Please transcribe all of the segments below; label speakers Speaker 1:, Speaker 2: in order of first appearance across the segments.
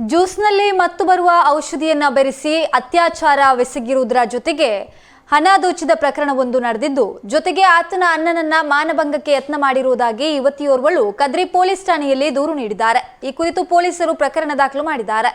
Speaker 1: ಜ್ಯೂಸ್ನಲ್ಲಿ ಮತ್ತು ಬರುವ ಔಷಧಿಯನ್ನ ಬೆರೆಸಿ ಅತ್ಯಾಚಾರ ಜೊತೆಗೆ ಹಣ ದೋಚಿದ ಪ್ರಕರಣವೊಂದು ನಡೆದಿದ್ದು, ಜೊತೆಗೆ ಆತನ ಅಣ್ಣನನ್ನ ಮಾನಭಂಗಕ್ಕೆ ಯತ್ನ ಮಾಡಿರುವುದಾಗಿ ಯುವತಿಯೋರ್ವಳು ಕದ್ರಿ ಪೊಲೀಸ್ ಠಾಣೆಯಲ್ಲಿ ದೂರು ನೀಡಿದ್ದಾರೆ. ಈ ಕುರಿತು ಪೊಲೀಸರು ಪ್ರಕರಣ ದಾಖಲು ಮಾಡಿದ್ದಾರೆ.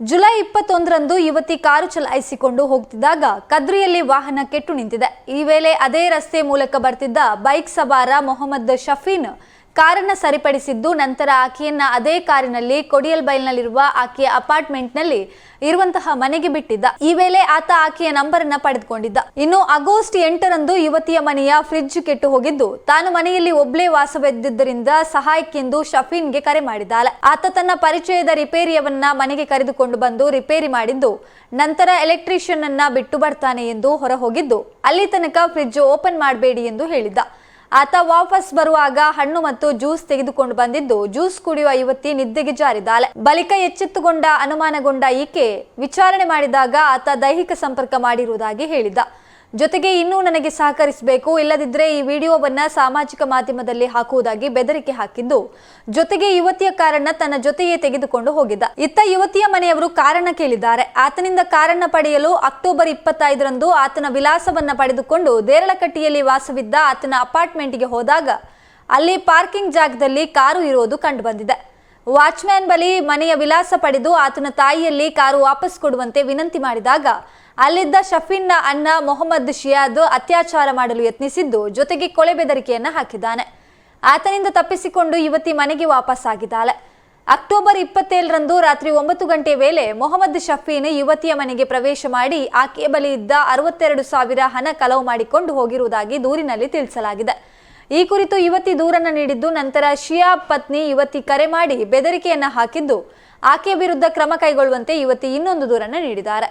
Speaker 1: ಜುಲೈ ಇಪ್ಪತ್ತೊಂದರಂದು ಯುವತಿ ಕಾರು ಚಲಾಯಿಸಿಕೊಂಡು ಹೋಗ್ತಿದ್ದಾಗ ಕದ್ರಿಯಲ್ಲಿ ವಾಹನ ಕೆಟ್ಟು ನಿಂತಿದೆ. ಈ ವೇಳೆ ಅದೇ ರಸ್ತೆ ಮೂಲಕ ಬರ್ತಿದ್ದ ಬೈಕ್ ಸವಾರ ಮೊಹಮ್ಮದ್ ಶಫೀನ್ ಕಾರನ್ನ ಸರಿಪಡಿಸಿದ್ದು ನಂತರ ಆಕೆಯನ್ನು ಅದೇ ಕಾರಿನಲ್ಲಿ ಕೊಡಿಯಲ್ ಬೈಲ್ನಲ್ಲಿರುವ ಆಕೆಯ ಅಪಾರ್ಟ್ಮೆಂಟ್ನಲ್ಲಿ ಇರುವಂತಹ ಮನೆಗೆ ಬಿಟ್ಟಿದ್ದ. ಈ ವೇಳೆ ಆತ ಆಕೆಯ ನಂಬರ್ ಅನ್ನ ಪಡೆದುಕೊಂಡಿದ್ದ. ಇನ್ನು ಆಗಸ್ಟ್ ಎಂಟರಂದು ಯುವತಿಯ ಮನೆಯ ಫ್ರಿಡ್ಜ್ ಕೆಟ್ಟು ಹೋಗಿದ್ದು, ತಾನು ಮನೆಯಲ್ಲಿ ಒಬ್ಳೇ ವಾಸವಿದ್ದರಿಂದ ಸಹಾಯಕ್ಕೆಂದು ಶಫೀನ್ಗೆ ಕರೆ ಮಾಡಿದ್ದಾಳೆ. ಆತ ತನ್ನ ಪರಿಚಯದ ರಿಪೇರಿಯವನ್ನ ಮನೆಗೆ ಕರೆದುಕೊಂಡು ಬಂದು ರಿಪೇರಿ ಮಾಡಿದ್ದು, ನಂತರ ಎಲೆಕ್ಟ್ರಿಷಿಯನ್ ಅನ್ನ ಬಿಟ್ಟು ಬರ್ತಾನೆ ಎಂದು ಹೊರ ಹೋಗಿದ್ದು ಅಲ್ಲಿ ತನಕ ಫ್ರಿಡ್ಜ್ ಓಪನ್ ಮಾಡಬೇಡಿ ಎಂದು ಹೇಳಿದ್ದ. ಆತ ವಾಪಸ್ ಬರುವಾಗ ಹಣ್ಣು ಮತ್ತು ಜ್ಯೂಸ್ ತೆಗೆದುಕೊಂಡು ಬಂದಿದ್ದು, ಜ್ಯೂಸ್ ಕುಡಿಯುವ ಯುವತಿ ನಿದ್ದೆಗೆ ಜಾರಿದ್ದಾಳೆ. ಬಳಿಕ ಎಚ್ಚೆತ್ತುಕೊಂಡ ಅನುಮಾನಗೊಂಡ ಈಕೆ ವಿಚಾರಣೆ ಮಾಡಿದಾಗ ಆತ ದೈಹಿಕ ಸಂಪರ್ಕ ಮಾಡಿರುವುದಾಗಿ ಹೇಳಿದ್ದ. ಜೊತೆಗೆ ಇನ್ನೂ ನನಗೆ ಸಹಕರಿಸಬೇಕು ಇಲ್ಲದಿದ್ದರೆ ಈ ವಿಡಿಯೋವನ್ನ ಸಾಮಾಜಿಕ ಮಾಧ್ಯಮದಲ್ಲಿ ಹಾಕುವುದಾಗಿ ಬೆದರಿಕೆ ಹಾಕಿದ್ದು, ಜೊತೆಗೆ ಯುವತಿಯ ಕಾರಣ ತನ್ನ ಜೊತೆಯೇ ತೆಗೆದುಕೊಂಡು ಹೋಗಿದ್ದ. ಇತ್ತ ಯುವತಿಯ ಮನೆಯವರು ಕಾರಣ ಕೇಳಿದ್ದಾರೆ. ಆತನಿಂದ ಕಾರಣ ಪಡೆಯಲು ಅಕ್ಟೋಬರ್ ಇಪ್ಪತ್ತೈದರಂದು ಆತನ ವಿಳಾಸವನ್ನ ಪಡೆದುಕೊಂಡು ದೇರಳಕಟ್ಟಿಯಲ್ಲಿ ವಾಸವಿದ್ದ ಆತನ ಅಪಾರ್ಟ್ಮೆಂಟ್ಗೆ ಹೋದಾಗ, ಅಲ್ಲಿ ಪಾರ್ಕಿಂಗ್ ಜಾಗದಲ್ಲಿ ಕಾರು ಇರುವುದು ಕಂಡುಬಂದಿದೆ ವಾಚ್ಮ್ಯಾನ್ ಬಳಿ ಮನೆಯ ವಿಳಾಸ ಪಡೆದು ಆತನ ತಾಯಿಯಲ್ಲಿ ಕಾರು ವಾಪಸ್ ಕೊಡುವಂತೆ ವಿನಂತಿ ಮಾಡಿದಾಗ, ಅಲ್ಲಿದ್ದ ಶಫೀನ್ನ ಅಣ್ಣ ಮೊಹಮ್ಮದ್ ಶಿಯಾದ್ ಅತ್ಯಾಚಾರ ಮಾಡಲು ಯತ್ನಿಸಿದ್ದು, ಜೊತೆಗೆ ಕೊಲೆ ಬೆದರಿಕೆಯನ್ನು ಹಾಕಿದ್ದಾನೆ. ಆತನಿಂದ ತಪ್ಪಿಸಿಕೊಂಡು ಯುವತಿ ಮನೆಗೆ ವಾಪಸ್ ಆಗಿದ್ದಾಳೆ. ಅಕ್ಟೋಬರ್ ಇಪ್ಪತ್ತೇಳರಂದು ರಾತ್ರಿ ಒಂಬತ್ತು ಗಂಟೆ ವೇಳೆ ಮೊಹಮ್ಮದ್ ಶಫೀನ್ ಯುವತಿಯ ಮನೆಗೆ ಪ್ರವೇಶ ಮಾಡಿ ಆಕೆಯ ಬಳಿ ಇದ್ದ ಅರವತ್ತೆರಡು ಸಾವಿರ ಹಣ ಕಲವು ಮಾಡಿಕೊಂಡು ಹೋಗಿರುವುದಾಗಿ ದೂರಿನಲ್ಲಿ ತಿಳಿಸಲಾಗಿದೆ. ಈ ಕುರಿತು ಯುವತಿ ದೂರನ್ನು ನೀಡಿದ್ದು ನಂತರ ಶಿಯಾ ಪತ್ನಿ ಯುವತಿ ಕರೆ ಮಾಡಿ ಬೆದರಿಕೆಯನ್ನು ಹಾಕಿದ್ದು, ಆಕೆಯ ವಿರುದ್ಧ ಕ್ರಮ ಕೈಗೊಳ್ಳುವಂತೆ ಯುವತಿ ಇನ್ನೊಂದು ದೂರನ್ನು ನೀಡಿದ್ದಾರೆ.